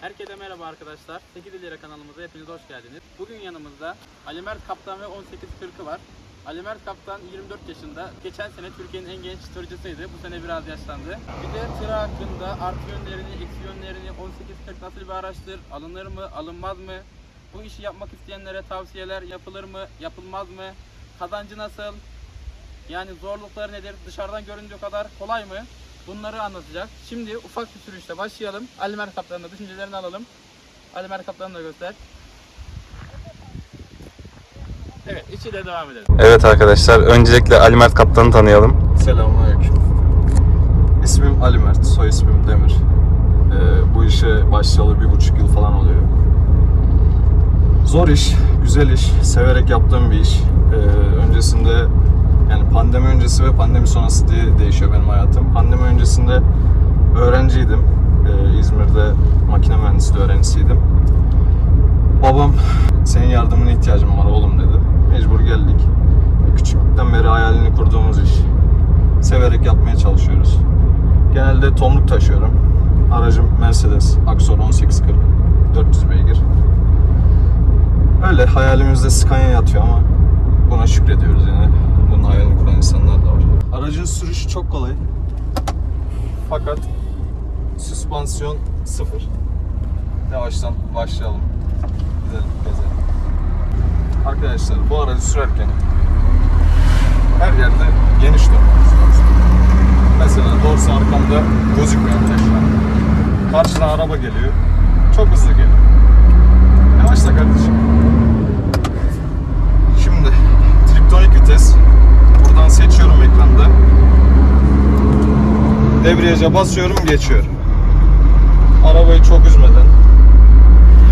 Herkese merhaba arkadaşlar. 8 İlera kanalımıza hepiniz hoş geldiniz. Bugün yanımızda Ali Mert Kaptan ve 1840'ı var. Ali Mert Kaptan 24 yaşında. Geçen sene Türkiye'nin en genç tırcısıydı. Bu sene biraz yaşlandı. Bir de tır hakkında artı yönlerini, eksi yönlerini 1840 nasıl bir araçtır? Alınır mı, alınmaz mı? Bu işi yapmak isteyenlere tavsiyeler yapılır mı, yapılmaz mı? Kazancı nasıl? Yani zorlukları nedir? Dışarıdan göründüğü kadar kolay mı? Bunları anlatacak. Şimdi ufak bir sürüşle başlayalım. Ali Mert düşüncelerini alalım. Ali Mert Kaptan'ı da göster. Evet, içiyle devam edelim. Evet arkadaşlar, öncelikle Ali Mert Kaptan'ı tanıyalım. Selamünaleyküm. İsmim Ali Mert, soy ismim Demir. Ee, bu işe başlayalı bir buçuk yıl falan oluyor. Zor iş, güzel iş, severek yaptığım bir iş. Ee, öncesinde yani pandemi öncesi ve pandemi sonrası diye değişiyor benim hayatım. Pandemi öncesinde öğrenciydim. Ee, İzmir'de makine mühendisliği öğrencisiydim. Babam senin yardımına ihtiyacım var oğlum dedi. Mecbur geldik. Küçüklükten beri hayalini kurduğumuz iş severek yapmaya çalışıyoruz. Genelde tomruk taşıyorum. Aracım Mercedes Axor 1840 400 beygir. Öyle hayalimizde Scania yatıyor ama buna şükrediyoruz yine. Bunun hayalini kuran insanlar da var. Aracın sürüşü çok kolay. Fakat süspansiyon sıfır. Yavaştan başlayalım. Gidelim gezelim. Arkadaşlar bu aracı sürerken her yerde geniş durmamız lazım. Mesela dorsa arkamda bile şu an. Karşıdan araba geliyor. Çok hızlı geliyor. Yavaşla kardeşim. Şimdi triptonik vites. Buradan seçiyorum ekranda. Debriyaja basıyorum geçiyor. Arabayı çok üzmeden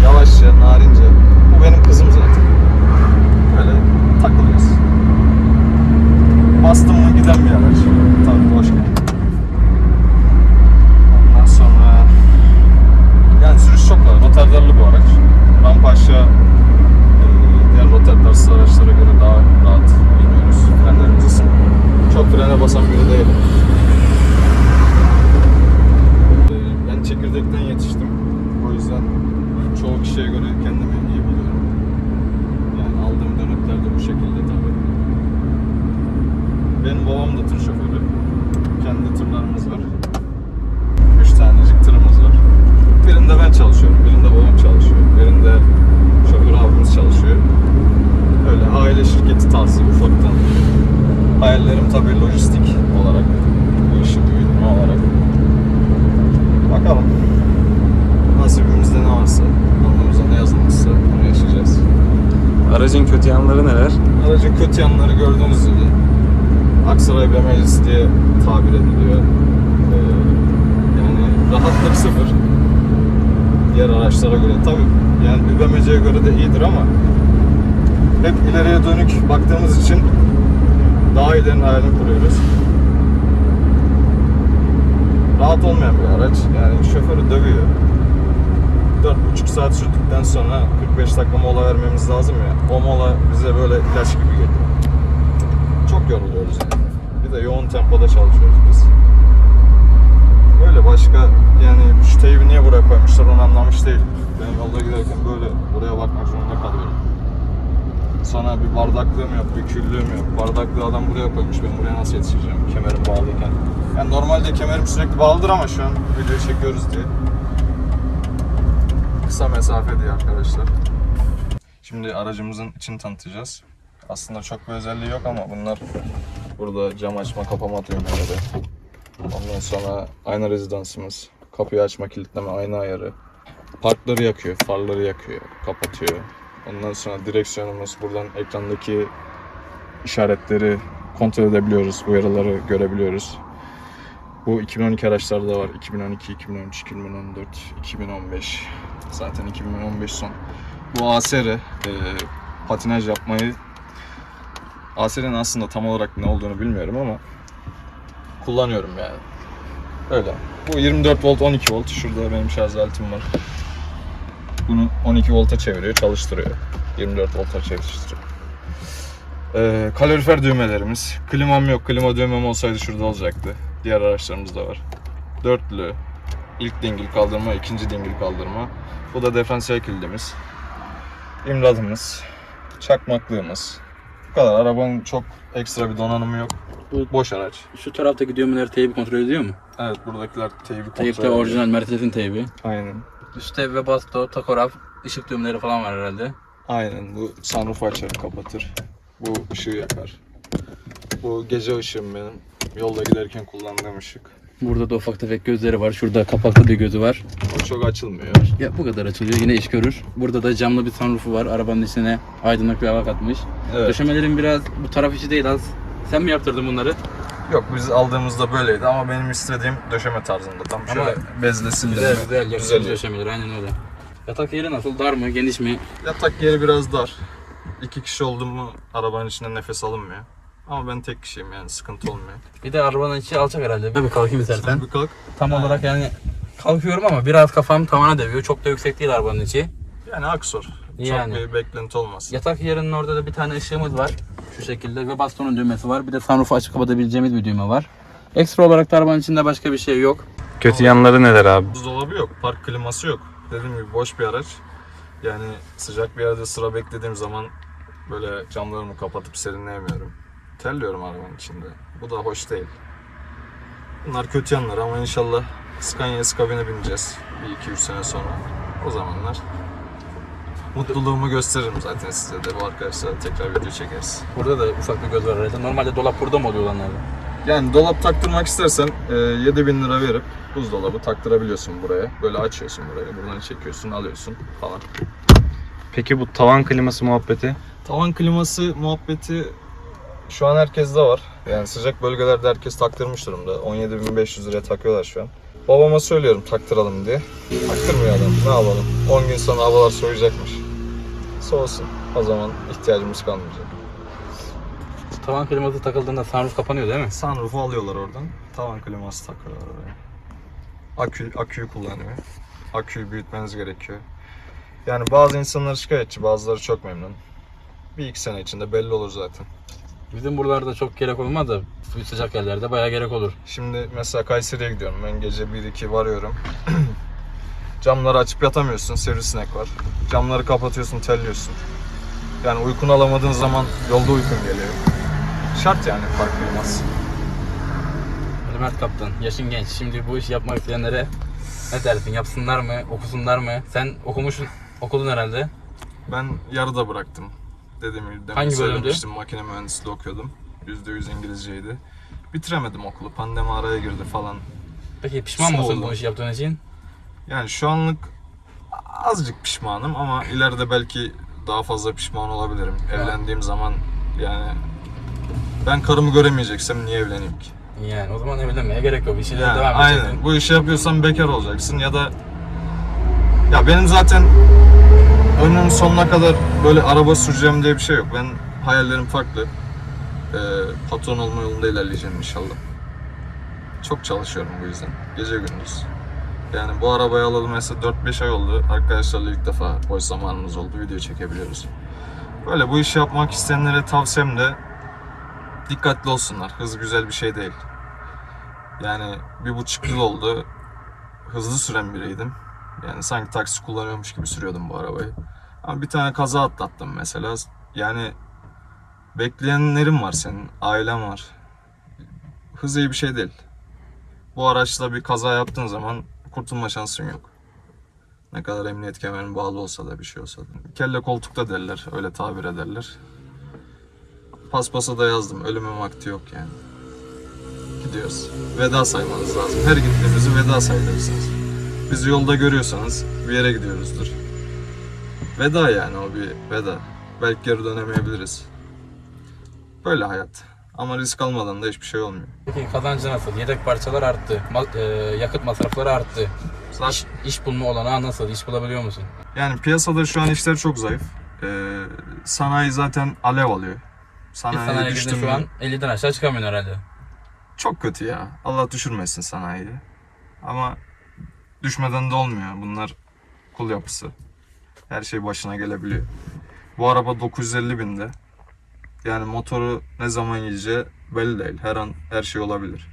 yavaşça, narince. Bu benim kızım zaten. Böyle takılıyoruz. Bastım mı giden bir araç. Tabii boşken. Ondan sonra yani sürüş çok kolay. Rotardarlı bu araç. Rampa aşağı e, diğer rotardarsız araçlara göre daha rahat iniyoruz. Frenlerimiz ısın. Çok frene basan biri değilim. E, Ben çekirdekten yetiştim. O yüzden çoğu kişiye göre kendimi iyi biliyorum. Yani aldığım dönükler de bu şekilde tabii. Benim babam da tır şoförü. Kendi tırlarımız var. Üç tanecik tırımız var. Birinde ben çalışıyorum, birinde babam çalışıyor. Birinde şoför abimiz çalışıyor. Öyle aile şirketi tarzı ufaktan. Hayallerim tabii lojistik olarak. Bu işi büyütme olarak. Bakalım. Nasibimizde ne varsa, alnımıza ne yazılmışsa bunu yaşayacağız. Kötü yanları neler? Aracın kötü yanları gördüğünüz gibi Aksaray B Meclisi diye tabir ediliyor. Ee, yani rahatlık sıfır. Diğer araçlara göre tabi yani bir BMC'ye göre de iyidir ama hep ileriye dönük baktığımız için daha iyilerin hayalini kuruyoruz. Rahat olmayan bir araç. Yani şoförü dövüyor. 4,5 saat sürdükten sonra 45 dakika mola vermemiz lazım ya. O mola bize böyle ilaç gibi geliyor. Çok yoruluyoruz yani. Bir de yoğun tempoda çalışıyoruz biz. Böyle başka yani şu teybi niye buraya koymuşlar onu anlamış değil. Ben yolda giderken böyle buraya bakmak zorunda kalıyorum. Sonra bir bardaklığım yok, bir küllüğüm yok. Bardaklığı adam buraya koymuş. Ben buraya nasıl yetişeceğim kemerim bağlıyken? Yani normalde kemerim sürekli bağlıdır ama şu an video çekiyoruz diye. Kısa mesafe diye arkadaşlar. Şimdi aracımızın içini tanıtacağız. Aslında çok bir özelliği yok ama bunlar burada cam açma kapama düğmeleri. Ondan sonra ayna rezidansımız, kapıyı açma kilitleme ayna ayarı. Parkları yakıyor, farları yakıyor, kapatıyor. Ondan sonra direksiyonumuz buradan ekrandaki işaretleri kontrol edebiliyoruz, uyarıları görebiliyoruz. Bu 2012 araçlarda da var. 2012, 2013, 2014, 2015. Zaten 2015 son. Bu ASR e, patinaj yapmayı ASR'nin aslında tam olarak ne olduğunu bilmiyorum ama kullanıyorum yani. Öyle. Bu 24 volt 12 volt. Şurada benim şarj aletim var. Bunu 12 volta çeviriyor, çalıştırıyor. 24 volta çalıştırıyor. Ee, kalorifer düğmelerimiz. Klimam yok. Klima düğmem olsaydı şurada olacaktı. Diğer araçlarımız da var. Dörtlü. ilk dingil kaldırma, ikinci dingil kaldırma. Bu da diferansiyel kilidimiz. İmradımız, çakmaklığımız. Bu kadar. Arabanın çok ekstra bir donanımı yok. Bu- Boş araç. Şu taraftaki düğmeler teybi kontrol ediyor mu? Evet buradakiler teybi kontrol Teyip de ediyor. orijinal Mercedes'in teybi. Aynen. Üstte Webasto, takograf, ışık düğmeleri falan var herhalde. Aynen bu sunroof açar kapatır. Bu ışığı yakar. Bu gece ışığım benim. Yolda giderken kullandığım ışık. Burada da ufak tefek gözleri var. Şurada kapaklı bir gözü var. O çok açılmıyor. Ya bu kadar açılıyor. Yine iş görür. Burada da camlı bir sunroofu var. Arabanın içine aydınlık bir hava katmış. Evet. Döşemelerin biraz bu taraf içi değil az. Sen mi yaptırdın bunları? Yok biz aldığımızda böyleydi ama benim istediğim döşeme tarzında. Tam şöyle bezle sildim. Güzel güzel. Düzeliyor. döşemeleri aynen öyle. Yatak yeri nasıl? Dar mı? Geniş mi? Yatak yeri biraz dar. İki kişi oldu mu arabanın içinde nefes alınmıyor. Ama ben tek kişiyim yani sıkıntı olmuyor. Bir de arabanın içi alçak herhalde. Bir kalkayım istersen. Sen bir kalk. Tam olarak yani kalkıyorum ama biraz kafam tavana değiyor. Çok da yüksek değil arabanın içi. Yani aksor. Yani. Çok bir beklenti olmaz. Yatak yerinin orada da bir tane ışığımız var. Şu şekilde ve bastonun düğmesi var. Bir de sunroof'u açıp kapatabileceğimiz bir düğme var. Ekstra olarak da arabanın içinde başka bir şey yok. Kötü yanları neler abi? Buzdolabı yok, park kliması yok. Dediğim gibi boş bir araç. Yani sıcak bir yerde sıra beklediğim zaman böyle camlarımı kapatıp serinleyemiyorum. Terliyorum arabanın içinde. Bu da hoş değil. Bunlar kötü yanlar ama inşallah Scania S-Cabin'e bineceğiz. Bir 2-3 sene sonra. O zamanlar mutluluğumu gösteririm zaten size de. Bu arkadaşlar tekrar video çekeriz. Burada da ufak bir göz var herhalde. Normalde dolap burada mı oluyor olanlarda? Yani dolap taktırmak istersen e, 7000 lira verip buzdolabı taktırabiliyorsun buraya. Böyle açıyorsun burayı, buradan çekiyorsun, alıyorsun falan. Peki bu tavan kliması muhabbeti? Tavan kliması muhabbeti şu an herkeste var. Yani sıcak bölgelerde herkes taktırmış durumda. 17.500 liraya takıyorlar şu an. Babama söylüyorum taktıralım diye. Taktırmıyor adam. Ne yapalım? 10 gün sonra havalar soğuyacakmış. Soğusun. O zaman ihtiyacımız kalmayacak. Tavan kliması takıldığında sunroof kapanıyor değil mi? Sunroof'u alıyorlar oradan. Tavan kliması takıyorlar oraya. Akü, aküyü kullanıyor. Aküyü büyütmeniz gerekiyor. Yani bazı insanlar şikayetçi, bazıları çok memnun. Bir iki sene içinde belli olur zaten. Bizim buralarda çok gerek olmaz da sıcak yerlerde bayağı gerek olur. Şimdi mesela Kayseri'ye gidiyorum. Ben gece 1-2 varıyorum. Camları açıp yatamıyorsun. Sivrisinek var. Camları kapatıyorsun, telliyorsun. Yani uykunu alamadığın zaman yolda uykun geliyor. Şart yani kliması. Ali Mert Kaptan, yaşın genç. Şimdi bu işi yapmak isteyenlere ne dersin? Yapsınlar mı? Okusunlar mı? Sen okumuşsun, okudun herhalde. Ben yarıda bıraktım. Dediğim gibi demin Hangi bölümdü? söylemiştim. Makine mühendisliği okuyordum. %100 İngilizceydi. Bitiremedim okulu. Pandemi araya girdi falan. Peki pişman Soğudu. mısın bu işi yaptığın için? Yani şu anlık azıcık pişmanım ama ileride belki daha fazla pişman olabilirim. Evlendiğim zaman yani ben karımı göremeyeceksem niye evleneyim ki? Yani o zaman evlenmeye gerek yok. İşine Yani devam aynen. Bu işi yapıyorsan bekar olacaksın ya da ya benim zaten ömrümün sonuna kadar böyle araba süreceğim diye bir şey yok. Ben hayallerim farklı. Ee, patron olma yolunda ilerleyeceğim inşallah. Çok çalışıyorum bu yüzden. Gece gündüz. Yani bu arabayı alalı mesela 4-5 ay oldu. Arkadaşlarla ilk defa boş zamanımız oldu. Video çekebiliyoruz. Böyle bu işi yapmak isteyenlere tavsiyem de dikkatli olsunlar. Hız güzel bir şey değil. Yani bir buçuk yıl oldu. Hızlı süren biriydim. Yani sanki taksi kullanıyormuş gibi sürüyordum bu arabayı. Ama bir tane kaza atlattım mesela. Yani bekleyenlerin var senin, ailen var. Hız iyi bir şey değil. Bu araçla bir kaza yaptığın zaman kurtulma şansın yok. Ne kadar emniyet kemerin bağlı olsa da bir şey olsa da. Kelle koltukta derler, öyle tabir ederler. Paspasa da yazdım, ölümün vakti yok yani gidiyoruz. Veda saymanız lazım. Her gittiğimizi veda sayılırsınız. Bizi yolda görüyorsanız bir yere gidiyoruzdur. Veda yani o bir veda. Belki geri dönemeyebiliriz. Böyle hayat. Ama risk almadan da hiçbir şey olmuyor. Peki kazancı nasıl? Yedek parçalar arttı. Ma- e, yakıt masrafları arttı. Zaten, İş, iş bulma olanağı nasıl? İş bulabiliyor musun? yani piyasada şu an işler çok zayıf. Ee, sanayi zaten alev alıyor. Sanayiye girdin düştüm şu mü- an 50'den aşağı çıkamıyorsun herhalde. Çok kötü ya. Allah düşürmesin sanayiyi. Ama düşmeden de olmuyor. Bunlar kul yapısı. Her şey başına gelebiliyor. Bu araba 950 binde. Yani motoru ne zaman yiyeceği belli değil. Her an her şey olabilir.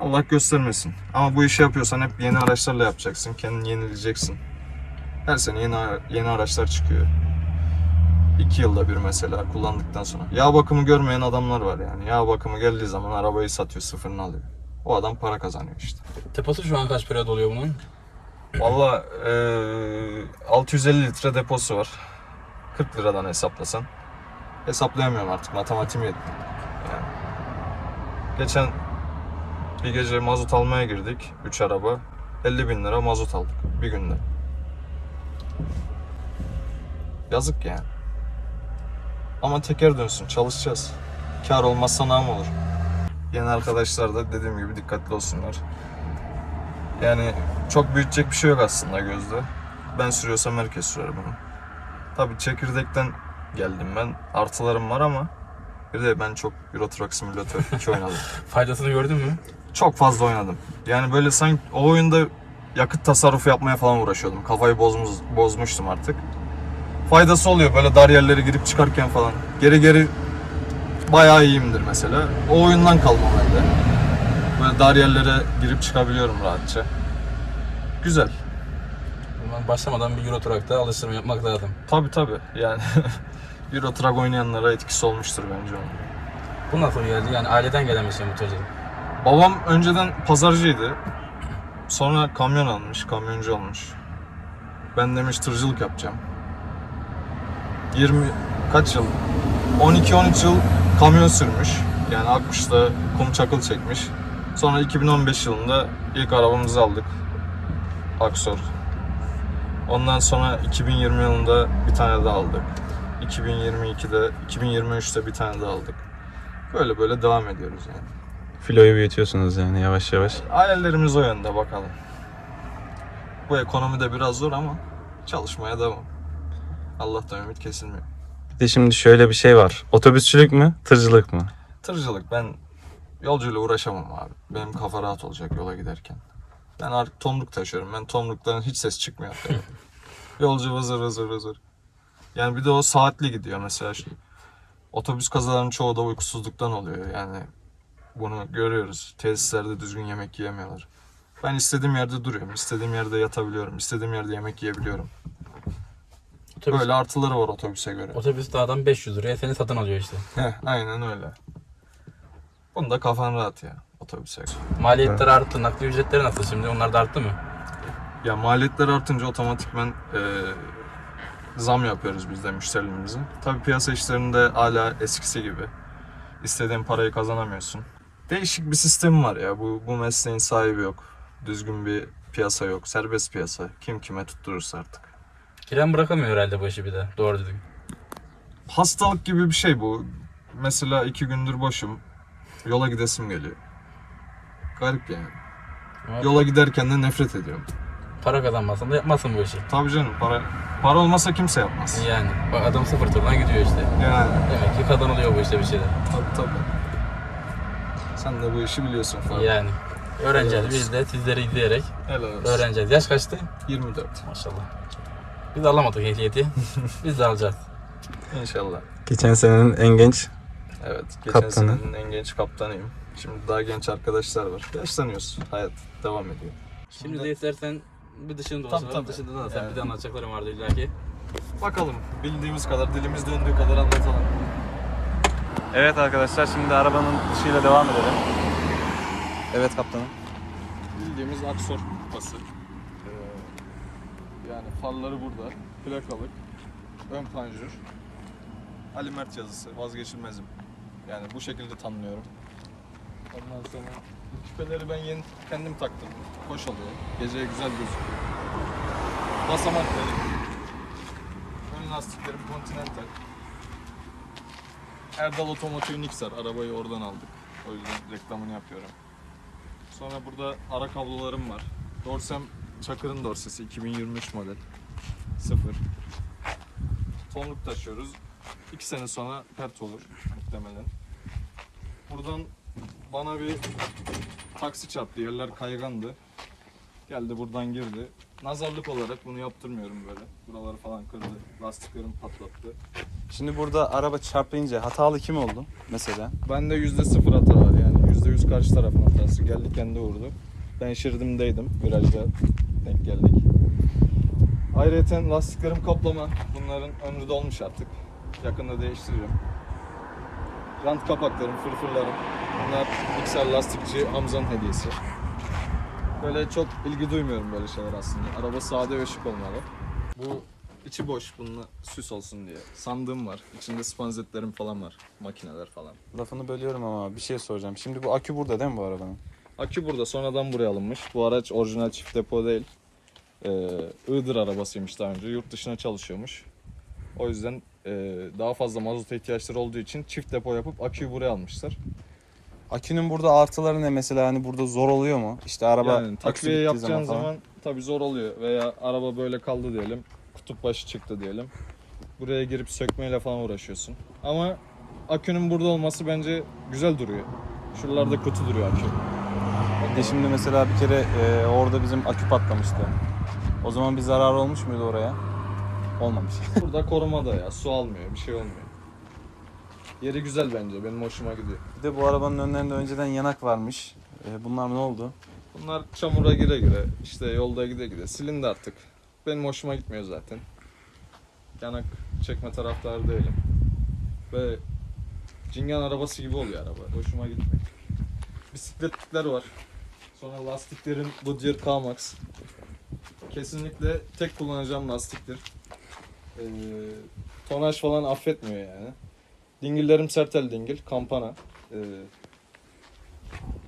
Allah göstermesin. Ama bu işi yapıyorsan hep yeni araçlarla yapacaksın. Kendini yenileyeceksin. Her sene yeni yeni araçlar çıkıyor. İki yılda bir mesela kullandıktan sonra. Yağ bakımı görmeyen adamlar var yani. Yağ bakımı geldiği zaman arabayı satıyor, sıfırını alıyor. O adam para kazanıyor işte. Deposu şu an kaç periyot oluyor bunun? Valla eee, 650 litre deposu var. 40 liradan hesaplasan. Hesaplayamıyorum artık matematiğim yetmiyor. Yani. Geçen bir gece mazot almaya girdik. 3 araba. 50 bin lira mazot aldık bir günde. Yazık yani. Ama teker dönsün çalışacağız. Kar olmazsa nam olur. Yeni arkadaşlar da dediğim gibi dikkatli olsunlar. Yani çok büyütecek bir şey yok aslında gözde. Ben sürüyorsam herkes sürer bunu. Tabii çekirdekten geldim ben. Artılarım var ama bir de ben çok Euro Truck Simulator 2 oynadım. Faydasını gördün mü? Çok fazla oynadım. Yani böyle sanki o oyunda yakıt tasarrufu yapmaya falan uğraşıyordum. Kafayı bozmuş, bozmuştum artık. Faydası oluyor böyle dar yerlere girip çıkarken falan. Geri geri bayağı iyiyimdir mesela. O oyundan kalma bende. Böyle dar yerlere girip çıkabiliyorum rahatça. Güzel. Ben başlamadan bir Euro Truck'ta alıştırma yapmak lazım. Tabi tabi yani Euro Truck oynayanlara etkisi olmuştur bence onun. Bu nasıl geldi? Yani aileden gelen bir şey motorculuk. Babam önceden pazarcıydı. Sonra kamyon almış, kamyoncu olmuş. Ben demiş tırcılık yapacağım. 20 kaç yıl? 12-13 yıl kamyon sürmüş. Yani Akkuş'ta kum çakıl çekmiş. Sonra 2015 yılında ilk arabamızı aldık. Aksor. Ondan sonra 2020 yılında bir tane daha aldık. 2022'de, 2023'te bir tane daha aldık. Böyle böyle devam ediyoruz yani. Filoyu büyütüyorsunuz yani yavaş yavaş. Hayallerimiz o yönde bakalım. Bu ekonomide biraz zor ama çalışmaya devam. Allah'tan ümit kesilmiyor. Bir de şimdi şöyle bir şey var. Otobüsçülük mü, tırcılık mı? Tırcılık ben yolcuyla uğraşamam abi. Benim kafa rahat olacak yola giderken. Ben artık tomruk taşıyorum. Ben tomruktan hiç ses çıkmıyor. Yolcu vızır vızır vızır. Yani bir de o saatli gidiyor mesela. Şu, otobüs kazalarının çoğu da uykusuzluktan oluyor. Yani bunu görüyoruz. Tesislerde düzgün yemek yiyemiyorlar. Ben istediğim yerde duruyorum. istediğim yerde yatabiliyorum. istediğim yerde yemek yiyebiliyorum. Otobüs, Böyle artıları var otobüse göre. otobüs dağdan 500 liraya seni satın alıyor işte. Heh, aynen öyle. Bunda kafan rahat ya otobüse. Maliyetler arttı. Nakliye ücretleri nasıl şimdi? Onlar da arttı mı? Ya maliyetler artınca otomatikmen e, zam yapıyoruz biz de müşterilerimize. Tabii piyasa işlerinde hala eskisi gibi. İstediğin parayı kazanamıyorsun. Değişik bir sistem var ya. Bu, bu mesleğin sahibi yok. Düzgün bir piyasa yok. Serbest piyasa. Kim kime tutturursa artık. Giren bırakamıyor herhalde bu işi bir de. Doğru düzgün. Hastalık gibi bir şey bu. Mesela iki gündür boşum. Yola gidesim geliyor. Garip yani. Ama Yola giderken de nefret ediyorum. para kazanmasan da yapmasın bu işi. Tabii canım para para olmasa kimse yapmaz. Yani bak adam sıfır turdan gidiyor işte. Yani Demek ki kazanılıyor bu işte bir şeyler. tabii tabii. Sen de bu işi biliyorsun falan. Yani. Öğreneceğiz. Biz de sizleri izleyerek Helal olsun. öğreneceğiz. Yaş kaçtı? 24. Maşallah. Biz alamadık ehliyeti. Biz de alacağız. İnşallah. Geçen senenin en genç Evet. Geçen Kaptanı. senenin en genç kaptanıyım. Şimdi daha genç arkadaşlar var. Yaşlanıyoruz. Hayat devam ediyor. Şimdi de istersen bir dışını Tabii, dolaşalım. tabii. Dışında da sen Yani. bir de anlatacaklarım vardı illaki. Bakalım. Bildiğimiz kadar, dilimiz döndüğü kadar anlatalım. Evet arkadaşlar şimdi arabanın dışıyla devam edelim. Evet kaptanım. Bildiğimiz Aksor kupası. Yani farları burada. Plakalık. Ön panjur. Ali Mert yazısı. Vazgeçilmezim. Yani bu şekilde tanımlıyorum. Ondan sonra bu küpeleri ben yeni kendim taktım. Hoş oluyor. Geceye güzel gözüküyor. Basamakları. Ön lastiklerim Continental. Erdal Otomotiv Nixar. Arabayı oradan aldık. O yüzden reklamını yapıyorum. Sonra burada ara kablolarım var. Dorsem Çakır'ın dorsesi 2023 model. Sıfır. Tomruk taşıyoruz. 2 sene sonra pert olur muhtemelen. Buradan bana bir taksi çarptı. Yerler kaygandı. Geldi buradan girdi. Nazarlık olarak bunu yaptırmıyorum böyle. Buraları falan kırdı. Lastiklerim patlattı. Şimdi burada araba çarpınca hatalı kim oldu mesela? Bende yüzde sıfır hata var yani. %100 karşı tarafın hatası. Geldi kendi vurdu. Ben şeridimdeydim. Virajda denk geldik. Ayrıca lastiklerim kaplama. Bunların ömrü dolmuş artık. Yakında değiştireceğim. Jant kapaklarım, fırfırlarım. Bunlar Mikser lastikçi Hamza'nın hediyesi. Böyle çok ilgi duymuyorum böyle şeyler aslında. Araba sade ve şık olmalı. Bu içi boş bununla süs olsun diye. Sandığım var. İçinde spanzetlerim falan var. Makineler falan. Lafını bölüyorum ama bir şey soracağım. Şimdi bu akü burada değil mi bu arabanın? Akü burada sonradan buraya alınmış. Bu araç orijinal çift depo değil. Ee, Iğdır arabasıymış daha önce. Yurt dışına çalışıyormuş. O yüzden e, daha fazla mazota ihtiyaçları olduğu için çift depo yapıp aküyü buraya almışlar. Akünün burada artıları ne mesela hani burada zor oluyor mu? İşte araba yani takviye yapacağın falan. zaman, tabii zor oluyor. Veya araba böyle kaldı diyelim. Kutup başı çıktı diyelim. Buraya girip sökmeyle falan uğraşıyorsun. Ama akünün burada olması bence güzel duruyor. Şuralarda kötü duruyor akü. De şimdi mesela bir kere e, orada bizim akü patlamıştı. O zaman bir zarar olmuş muydu oraya? Olmamış. Burada koruma da ya. Su almıyor, bir şey olmuyor. Yeri güzel bence. Benim hoşuma gidiyor. Bir de bu arabanın önlerinde önceden yanak varmış. E, bunlar ne oldu? Bunlar çamura gire gire, işte yolda gide gide silindi artık. Benim hoşuma gitmiyor zaten. Yanak çekme taraftarı değilim. Ve cingan arabası gibi oluyor araba. Hoşuma gitmiyor. Bisikletlikler var. Sonra lastiklerin Goodyear K-Max. Kesinlikle tek kullanacağım lastiktir. Ee, tonaj falan affetmiyor yani. Dingillerim sertel dingil, kampana. Ee,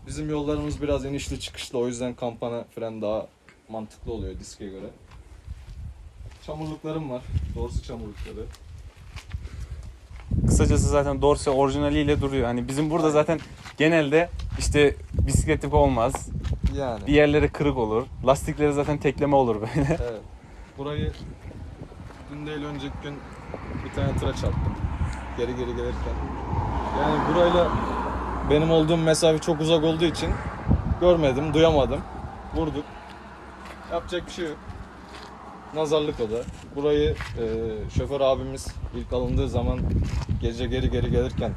Bizim yollarımız biraz inişli çıkışlı o yüzden kampana fren daha mantıklı oluyor diske göre. Çamurluklarım var. Dorsi çamurlukları. Kısacası zaten Dorse orijinaliyle duruyor. Hani bizim burada zaten genelde işte bisikletlik olmaz. Yani. Bir yerleri kırık olur. Lastikleri zaten tekleme olur böyle. Evet. Burayı dün değil önceki gün bir tane tıra çarptım. Geri geri gelirken. Yani burayla benim olduğum mesafe çok uzak olduğu için görmedim, duyamadım. Vurduk. Yapacak bir şey yok. Nazarlık o da. Burayı e, şoför abimiz ilk alındığı zaman gece geri geri gelirken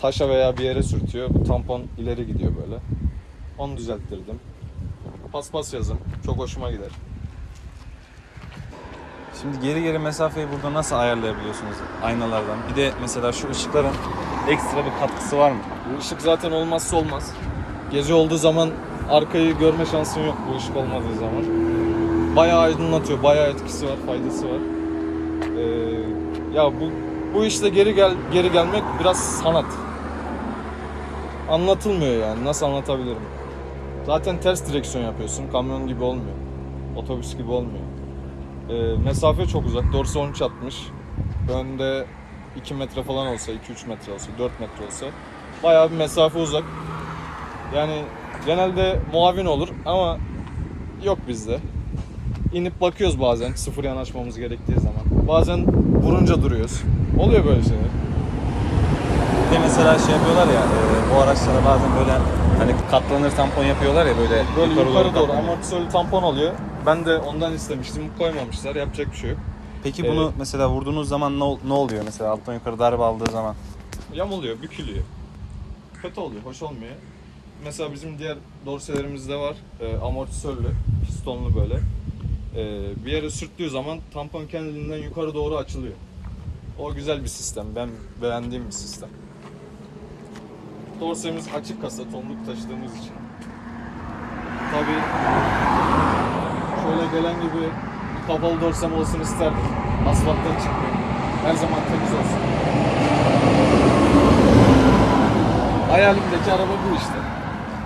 taşa veya bir yere sürtüyor. Bu tampon ileri gidiyor böyle. Onu düzelttirdim. Paspas yazım. Çok hoşuma gider. Şimdi geri geri mesafeyi burada nasıl ayarlayabiliyorsunuz aynalardan? Bir de mesela şu ışıkların ekstra bir katkısı var mı? Bu ışık zaten olmazsa olmaz. Gece olduğu zaman arkayı görme şansın yok bu ışık olmadığı zaman. Bayağı aydınlatıyor, bayağı etkisi var, faydası var. Ee, ya bu bu işte geri gel geri gelmek biraz sanat. Anlatılmıyor yani. Nasıl anlatabilirim? Zaten ters direksiyon yapıyorsun. Kamyon gibi olmuyor. Otobüs gibi olmuyor. Ee, mesafe çok uzak. Dorsi 13 atmış. Önde 2 metre falan olsa, 2-3 metre olsa, 4 metre olsa bayağı bir mesafe uzak. Yani genelde muavin olur ama yok bizde. İnip bakıyoruz bazen sıfır yanaşmamız gerektiği zaman. Bazen vurunca duruyoruz. Oluyor böyle şeyler. Bir de mesela şey yapıyorlar ya e, bu araçlara bazen böyle hani katlanır tampon yapıyorlar ya böyle, Böyle yukarı, doğru katlanıyor. amortisörlü tampon oluyor. Ben de ondan istemiştim. Koymamışlar. Yapacak bir şey yok. Peki bunu mesela vurduğunuz zaman ne, ol- ne oluyor mesela alttan yukarı darbe aldığı zaman? Yamuluyor, bükülüyor. Kötü oluyor, hoş olmuyor. Mesela bizim diğer dorselerimizde var. E, amortisörlü, pistonlu böyle. E, bir yere sürttüğü zaman tampon kendiliğinden yukarı doğru açılıyor. O güzel bir sistem. Ben beğendiğim bir sistem. Dorsemiz açık kasa, tonluk taşıdığımız için. Tabii şöyle gelen gibi kapalı dorsem olsun isterdim. Asfalttan çıkmıyor. Her zaman temiz olsun. Hayalimdeki araba bu işte.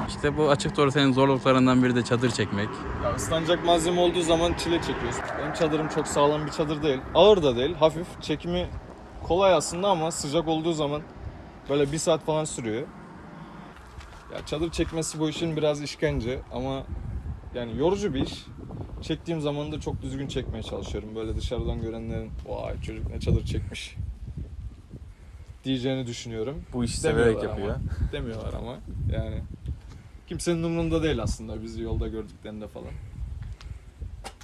İşte bu açık dorsenin zorluklarından biri de çadır çekmek. Ya ıslanacak malzeme olduğu zaman çile çekiyoruz. Benim çadırım çok sağlam bir çadır değil. Ağır da değil, hafif. Çekimi kolay aslında ama sıcak olduğu zaman böyle bir saat falan sürüyor. Ya çadır çekmesi bu işin biraz işkence ama yani yorucu bir iş. Çektiğim zaman da çok düzgün çekmeye çalışıyorum. Böyle dışarıdan görenlerin vay çocuk ne çadır çekmiş diyeceğini düşünüyorum. Bu işi severek Demiyorlar yapıyor. ama. Demiyorlar ama yani kimsenin umurunda değil aslında bizi yolda gördüklerinde falan.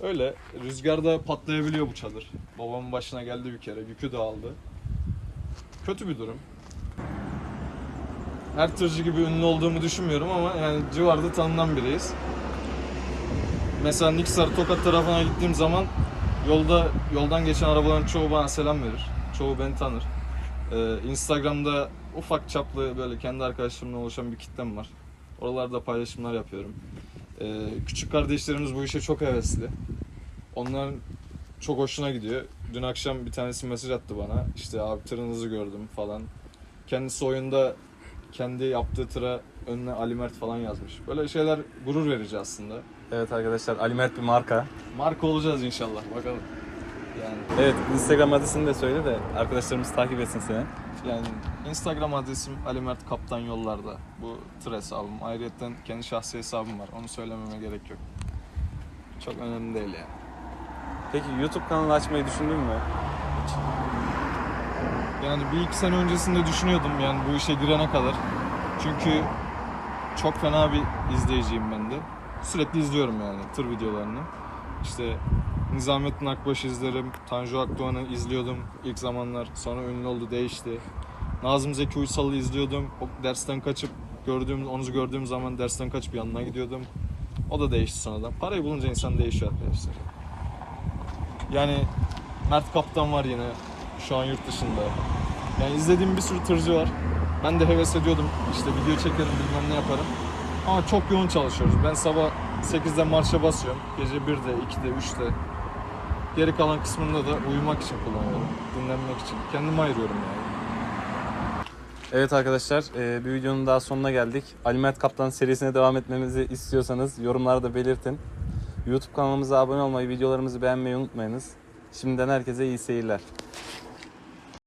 Öyle rüzgarda patlayabiliyor bu çadır. Babamın başına geldi bir kere, yükü dağıldı. Kötü bir durum. Her tırcı gibi ünlü olduğumu düşünmüyorum ama yani civarda tanınan biriyiz. Mesela Niksar Tokat tarafına gittiğim zaman yolda yoldan geçen arabaların çoğu bana selam verir. Çoğu beni tanır. Ee, Instagram'da ufak çaplı böyle kendi arkadaşlarımla oluşan bir kitlem var. Oralarda paylaşımlar yapıyorum. Ee, küçük kardeşlerimiz bu işe çok hevesli. Onların çok hoşuna gidiyor. Dün akşam bir tanesi mesaj attı bana. İşte abi tırınızı gördüm falan. Kendisi oyunda kendi yaptığı tıra önüne Ali Mert falan yazmış. Böyle şeyler gurur verici aslında. Evet arkadaşlar Ali Mert bir marka. Marka olacağız inşallah bakalım. Yani Evet Instagram adresini de söyle de arkadaşlarımız takip etsin seni. yani Instagram adresim Ali Mert Kaptan Yollarda. Bu tır hesabım. Ayrıca kendi şahsi hesabım var. Onu söylememe gerek yok. Çok önemli değil yani. Peki YouTube kanalı açmayı düşündün mü? Yani bir iki sene öncesinde düşünüyordum yani bu işe girene kadar. Çünkü çok fena bir izleyiciyim ben de. Sürekli izliyorum yani tır videolarını. İşte Nizamettin Akbaş izlerim, Tanju Akdoğan'ı izliyordum ilk zamanlar. Sonra ünlü oldu, değişti. Nazım Zeki Uysal'ı izliyordum. O dersten kaçıp gördüğüm, onu gördüğüm zaman dersten kaçıp yanına gidiyordum. O da değişti sonradan. Parayı bulunca insan değişiyor arkadaşlar. Yani Mert Kaptan var yine şu an yurt dışında. Yani izlediğim bir sürü tırcı var. Ben de heves ediyordum. İşte video çekerim bilmem ne yaparım. Ama çok yoğun çalışıyoruz. Ben sabah 8'de marşa basıyorum. Gece 1'de, 2'de, 3'te. Geri kalan kısmında da uyumak için kullanıyorum. Dinlenmek için. Kendime ayırıyorum yani. Evet arkadaşlar e, bir videonun daha sonuna geldik. Ali Mert Kaptan serisine devam etmemizi istiyorsanız yorumlarda belirtin. YouTube kanalımıza abone olmayı, videolarımızı beğenmeyi unutmayınız. Şimdiden herkese iyi seyirler.